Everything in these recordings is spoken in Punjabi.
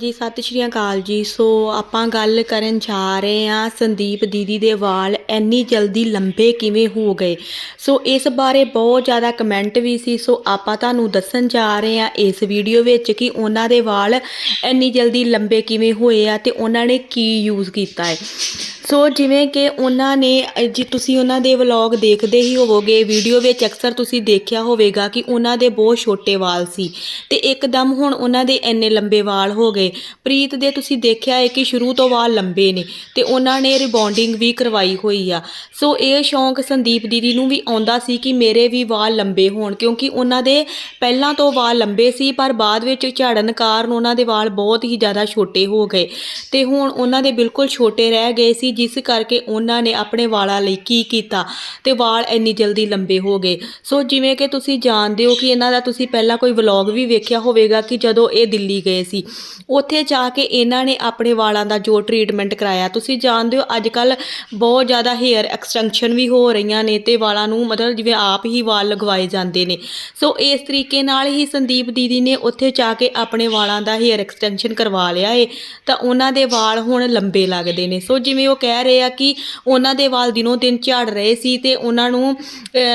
ਜੀ, ਸਤਿ ਸ਼੍ਰੀ ਅਕਾਲ ਜੀ। ਸੋ, ਆਪਾਂ ਗੱਲ ਕਰਨ ਜਾ ਰਹੇ ਹਾਂ ਸੰਦੀਪ ਦੀਦੀ ਦੇ ਵਾਲ ਇੰਨੀ ਜਲਦੀ ਲੰਬੇ ਕਿਵੇਂ ਹੋ ਗਏ? ਸੋ, ਇਸ ਬਾਰੇ ਬਹੁਤ ਜ਼ਿਆਦਾ ਕਮੈਂਟ ਵੀ ਸੀ। ਸੋ, ਆਪਾਂ ਤੁਹਾਨੂੰ ਦੱਸਣ ਜਾ ਰਹੇ ਹਾਂ ਇਸ ਵੀਡੀਓ ਵਿੱਚ ਕਿ ਉਹਨਾਂ ਦੇ ਵਾਲ ਇੰਨੀ ਜਲਦੀ ਲੰਬੇ ਕਿਵੇਂ ਹੋਏ ਆ ਤੇ ਉਹਨਾਂ ਨੇ ਕੀ ਯੂਜ਼ ਕੀਤਾ ਹੈ। ਸੋ ਜਿਵੇਂ ਕਿ ਉਹਨਾਂ ਨੇ ਜੀ ਤੁਸੀਂ ਉਹਨਾਂ ਦੇ ਵਲੌਗ ਦੇਖਦੇ ਹੀ ਹੋਵੋਗੇ, ਵੀਡੀਓ ਵਿੱਚ ਅਕਸਰ ਤੁਸੀਂ ਦੇਖਿਆ ਹੋਵੇਗਾ ਕਿ ਉਹਨਾਂ ਦੇ ਬਹੁਤ ਛੋਟੇ ਵਾਲ ਸੀ। ਤੇ ਇੱਕਦਮ ਹੁਣ ਉਹਨਾਂ ਦੇ ਇੰਨੇ ਲੰਬੇ ਵਾਲ ਹੋ ਗਏ। ਪ੍ਰੀਤ ਦੇ ਤੁਸੀਂ ਦੇਖਿਆ ਹੈ ਕਿ ਸ਼ੁਰੂ ਤੋਂ ਵਾਲ ਲੰਬੇ ਨੇ ਤੇ ਉਹਨਾਂ ਨੇ ਰਿਬੌਂਡਿੰਗ ਵੀ ਕਰਵਾਈ ਹੋਈ ਆ। ਸੋ ਇਹ ਸ਼ੌਂਕ ਸੰਦੀਪ ਦੀਦੀ ਨੂੰ ਵੀ ਆਉਂਦਾ ਸੀ ਕਿ ਮੇਰੇ ਵੀ ਵਾਲ ਲੰਬੇ ਹੋਣ, ਕਿਉਂਕਿ ਉਹਨਾਂ ਦੇ ਪਹਿਲਾਂ ਤੋਂ ਵਾਲ ਲੰਬੇ ਸੀ, ਪਰ ਬਾਅਦ ਵਿੱਚ ਝੜਨ ਕਾਰਨ ਉਹਨਾਂ ਦੇ ਵਾਲ ਬਹੁਤ ਹੀ ਜ਼ਿਆਦਾ ਛੋਟੇ ਹੋ ਗਏ। ਤੇ ਹੁਣ ਉਹਨਾਂ ਦੇ ਬਿਲਕੁਲ ਛੋਟੇ ਰਹਿ ਗਏ ਸੀ ਜਿਸ ਕਰਕੇ ਉਹਨਾਂ ਨੇ ਆਪਣੇ ਵਾਲਾਂ ਲਈ ਕੀ ਕੀਤਾ? ਤੇ ਵਾਲ ਇੰਨੀ ਜਲਦੀ ਲੰਬੇ ਹੋ ਗਏ। ਸੋ ਜਿਵੇਂ ਕਿ ਤੁਸੀਂ ਜਾਣਦੇ ਹੋ ਕਿ ਇਹਨਾਂ ਦਾ ਤੁਸੀਂ ਪਹਿਲਾਂ ਕੋਈ ਵਲੌਗ ਵੀ ਵੇਖਿਆ ਹੋਵੇਗਾ ਕਿ ਜਦੋਂ ਇਹ ਦਿੱਲੀ ਗਏ ਸੀ। ਉੱਥੇ ਜਾ ਕੇ ਇਹਨਾਂ ਨੇ ਆਪਣੇ ਵਾਲਾਂ ਦਾ ਜੋ ਟ੍ਰੀਟਮੈਂਟ ਕਰਾਇਆ। ਤੁਸੀਂ ਜਾਣਦੇ ਹੋ ਅੱਜ ਕੱਲ ਬਹੁਤ ਜ਼ਿਆਦਾ ਹੇਅਰ ਐਕਸਟੈਂਸ਼ਨ ਵੀ ਹੋ ਰਹੀਆਂ ਨੇ ਤੇ ਵਾਲਾਂ ਨੂੰ ਮਤਲਬ ਜਿਵੇਂ ਆਪ ਹੀ ਵਾਲ ਲਗਵਾਏ ਜਾਂਦੇ ਨੇ। ਸੋ ਇਸ ਤਰੀਕੇ ਨਾਲ ਹੀ ਸੰਦੀਪ ਦੀਦੀ ਨੇ ਉੱਥੇ ਜਾ ਕੇ ਆਪਣੇ ਵਾਲਾਂ ਦਾ ਹੇਅਰ ਐਕਸਟੈਂਸ਼ਨ ਕਰਵਾ ਲਿਆ ਏ। ਤਾਂ ਉਹਨਾਂ ਦੇ ਵਾਲ ਹੁਣ ਲੰਬੇ ਲੱਗਦੇ ਨੇ। ਸੋ ਜਿਵੇਂ ਉਹ ਕਹਿ ਰਹੇ ਆ ਕਿ ਉਹਨਾਂ ਦੇ ਵਾਲ ਦਿਨੋਂ ਦਿਨ ਝੜ ਰਹੇ ਸੀ ਤੇ ਉਹਨਾਂ ਨੂੰ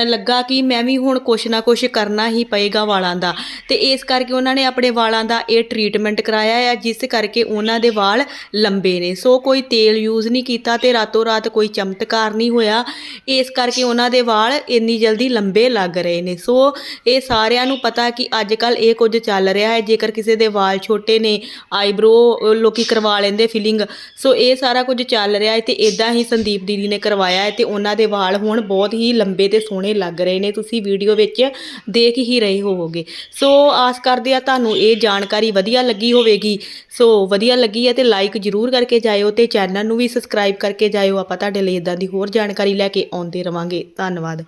ਲੱਗਾ ਕਿ ਮੈਂ ਵੀ ਹੁਣ ਕੁਛ ਨਾ ਕੁਛ ਕਰਨਾ ਹੀ ਪਏਗਾ ਵਾਲਾਂ ਦਾ। ਤੇ ਇਸ ਕਰਕੇ ਉਹਨਾਂ ਨੇ ਆਪਣੇ ਵਾਲਾਂ ਦਾ ਇਹ ਟ੍ਰੀਟਮੈਂਟ ਕਰਾਇਆ ਹੈ ਜਿਸ ਕਰਕੇ ਉਹਨਾਂ ਦੇ ਵਾਲ ਲੰਬੇ ਨੇ। ਸੋ ਕੋਈ ਤੇਲ ਯੂਜ਼ ਨਹੀਂ ਕੀਤਾ ਤੇ ਰਾਤੋਂ ਰਾਤ ਕੋਈ ਚਮਤਕਾਰ ਨਹੀਂ ਹੋਇਆ। ਇਸ ਕਰਕੇ ਉਹਨਾਂ ਦੇ ਵਾਲ ਇੰਨੀ ਜਲਦੀ ਲੰਬੇ ਲੱਗ ਰਹੇ ਨੇ। ਸੋ ਇਹ ਸਾਰਿਆਂ ਨੂੰ ਪਤਾ ਕਿ ਅੱਜ ਕੱਲ ਇਹ ਕੁਝ ਚੱਲ ਰਿਹਾ ਹੈ। ਜੇਕਰ ਕਿਸੇ ਦੇ ਵਾਲ ਛੋਟੇ ਨੇ, ਆਈਬ੍ਰੋ ਲੋਕੀ ਕਰਵਾ ਲੈਂਦੇ ਫਿਲਿੰਗ ਸੋ ਇਹ ਸਾਰਾ ਕੁਝ ਚੱਲ ਰਿਹਾ ਹੈ ਤੇ ਇਦਾਂ ਹੀ ਸੰਦੀਪ ਦੀਦੀ ਨੇ ਕਰਵਾਇਆ ਹੈ ਤੇ ਉਹਨਾਂ ਦੇ ਵਾਲ ਹੁਣ ਬਹੁਤ ਹੀ ਲੰਬੇ ਤੇ ਸੋਹਣੇ ਲੱਗ ਰਹੇ ਨੇ। ਤੁਸੀਂ ਵੀਡੀਓ ਵਿੱਚ ਦੇਖ ਹੀ ਰਹੇ ਹੋਵੋਗੇ। ਸੋ ਆਸ ਕਰਦੇ ਆ ਤੁਹਾਨੂੰ ਇਹ ਜਾਣਕਾਰੀ ਵਧੀਆ ਲੱਗੀ ਹੋਵੇਗੀ। ਸੋ ਵਧੀਆ ਲੱਗੀ ਹੈ ਤੇ ਲਾਈਕ ਜਰੂਰ ਕਰਕੇ ਜਾਇਓ ਤੇ ਚੈਨਲ ਨੂੰ ਵੀ ਸਬਸਕ੍ਰਾਈਬ ਕਰਕੇ ਜਾਇਓ। ਆਪਾਂ ਤੁਹਾਡੇ ਲਈ ਇਦਾਂ ਦੀ ਹੋਰ ਜਾਣਕਾਰੀ ਲੈ ਕੇ ਆਉਂਦੇ ਰਵਾਂਗੇ। ਧੰਨਵਾਦ।